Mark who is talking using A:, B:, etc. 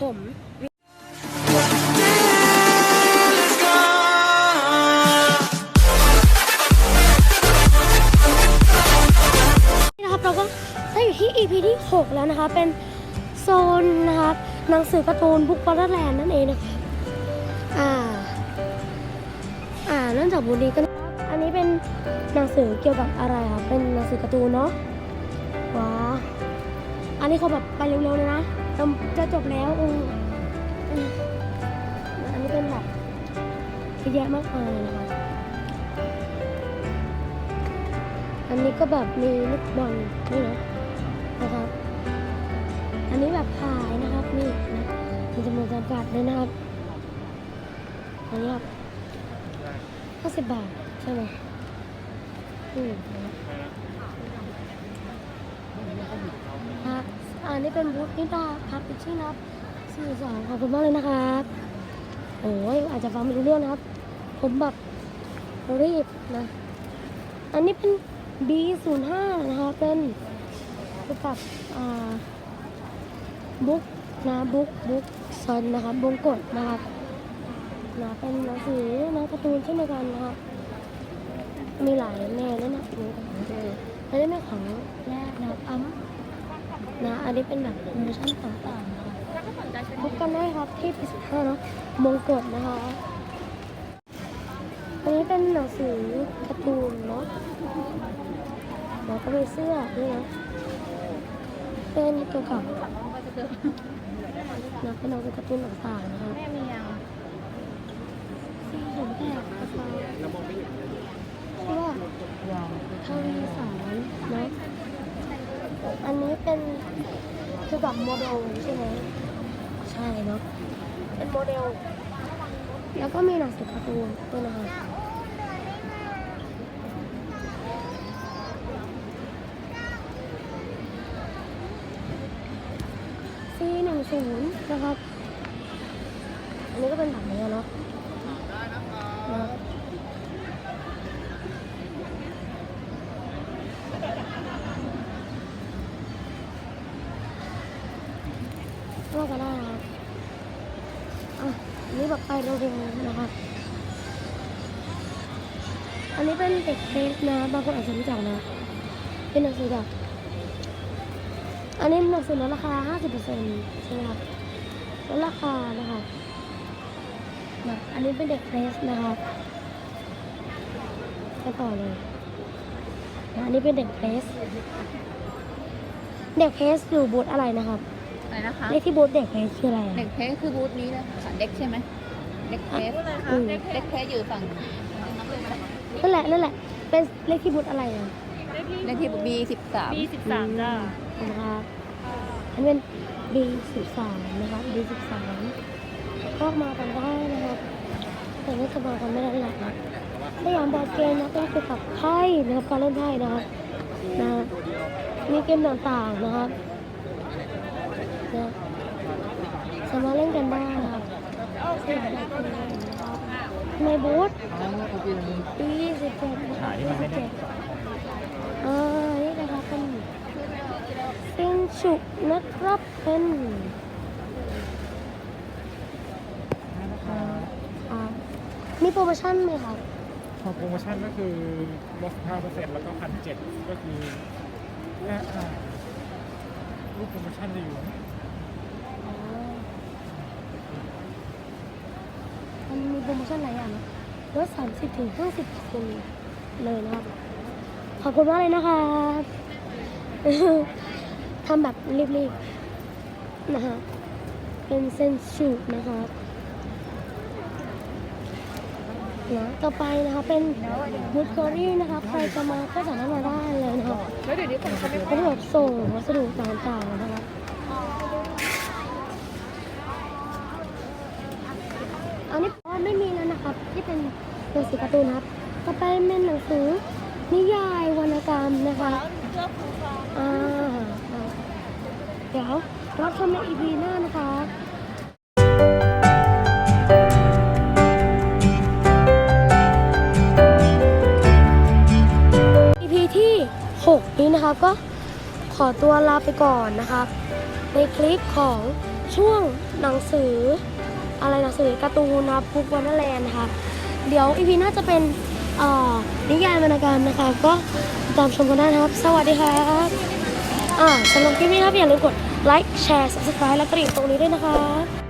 A: ผมนะครับเราก็ได้อยู่ที่ EP ที่ 6 แล้วนะคะเป็นโซนนะครับหนังสือการ์ตูนบุ๊กบอลแลนด์นั่นเองนะอ่า อ่านั่นจากบุรีก็อันนี้เป็นหนังสือเกี่ยวกับอะไรครับเป็นหนังสือการ์ตูนเนาะว้า อันนี้เขาแบบไปเร็วๆเลยนะจะจะจบแล้วอืออันนี้เป็นแบบเยอะแยะมากมายเลยนะคะ อันนี้ก็แบบมีลูกบอลนี่นะนะครับ อันนี้แบบขายนะครับนี่นะมีจำนวนจำกัดเลยนะครับ อันนี้แบบห้าสิบบาทใช่ไหมอืมครับ อันนี้เป็นบูธนิดาครับเป็นชื่อนับสี่สองขอบคุณมากเลยนะครับโอ้ยอาจจะฟังไม่รู้เรื่องนะครับ ผมแบบรีบนะ อันนี้เป็น B05 นะคะเป็นเกี่ยวกับอ่าบุ๊กนะบุ๊กบุ๊กซอนนะครับวงกฎนะครับนะเป็นหนังสือหนังการ์ตูนเช่นเดียวกันนะครับมีหลายแนวด้วยนะอันนี้เป็นของแรกนะครับอัม นะ อันนี้เป็นแบบโปรโมชั่นต่างๆนะคะพบกันได้ครับที่ P15 เนาะมงกฎนะคะ อันนี้เป็นหนังสือการ์ตูนเนาะแล้วก็มีเสื้อด้วยนะเป็นเกี่ยวกับนะเป็นหนังสือการ์ตูนต่างๆนะคะ
B: แม่มียัง
A: ที่ผมแตกนะคะชื่ว่าทวีสารเนาะ อันนี้เป็นเกี่ยวกับโมเดลใช่ไหมใช่เนาะเป็นโมเดล แล้วก็มีหนังสือการ์ตูนด้วยนะคะซีหนึ่งศูนย์นะครับ อันนี้ก็เป็นแบบนี้อะเนาะนะครับว่าก็ได้นะครับ อันนี้แบบไปเร็วๆนะครับ อันนี้เป็นเด็กเทสนะ บางคนอาจจะรู้จักนะ เป็นหนังสือแบบอันนี้หนังสือลดราคา 50%ใช่ไหมครับลดราคานะคะแบบอันนี้เป็นเด็กเพรสนะครับไปต่อเลยนะอันนี้เป็นเด็กเพส เด็กเพสอยู่บูธอะไรนะครับ
B: อะไรนะคะ
A: เลขที่บูธเด็กเพรสคืออะไรอะ
B: เด็กเพสคือบูธนี้นะคะเด็กใช่ไหมเด็กเพส
A: อืม
B: เด็กเพสอยู่ฝั่ง
A: นั่นแหละนั่นแหละ เป็นเลขที่บูธอะไรอะ
B: เลขที่บีสิบสาม
C: ปีสิบสามจ้า
A: ขอบคุณครับอันนี้เป็น B 1 3นะครับ B 1 3ก็มากันได้นะครับแต่ไม่สบายกันไม่ได้หรอกนะสยามบอร์ดเกมนะเป็นเกี่ยวกับไพ่นะครับการเล่นไพ่นะครับนะมีเกมต่างๆนะครับ นะสามารถเล่นกันได้ครับสยามบอร์ดเกมนะครับในบูธปีสิบเจ็ดสิบเจ็ดอ่านี่นะครับเป็นเป็นฉุกนะครับเป็นอ่ามีโปรโมชั่นไหมครับ
D: พอโปรโมชั่นก็คือลด15%แล้วก็พันเจ็ดก็คือแค่อ่ารูปโปรโมชั่นจะอยู่
A: อ๋อ มันมีโปรโมชั่นหลายอย่างนะลดสามสิบถึงห้าสิบคนเลยนะครับ ขอบคุณมากเลยนะครับทำแบบรีบๆ นะคะเป็นเซนชูนะครับนะต่อไปนะคะเป็นบูธเคอรี่นะคะใครจะมาก็สามารถมาได้เลยนะครับ
B: แล้วเดี๋ยวนี้คนเขาไม่
A: เป็นแบบส่งวัสดุต่างๆนะคะอันนี้ก็ไม่มีแล้วนะครับ ที่เป็น หนังสือการ์ตูนครับต่อไปเป็นหนังสือนิยายวรรณกรรมนะคะอ่าเดี๋ยวรับชมใน EP หน้านะคะ EP ที่ 6 นี้นะครับก็ขอตัวลาไปก่อนนะครับ ในคลิปของช่วงหนังสืออะไรหนังสือการ์ตูนนะบพุกวันแลนด์นะคะ เดี๋ยวอีพีน่าจะเป็นนิยายวรรณกรรมนะคะ ก็ติดตามชมกันได้นะครับ สวัสดีครับอ่าสำหรับคลิปนี้ครับอย่าลืมกดไลค์แชร์ subscribe และกระดิ่งตรงนี้ด้วยนะคะ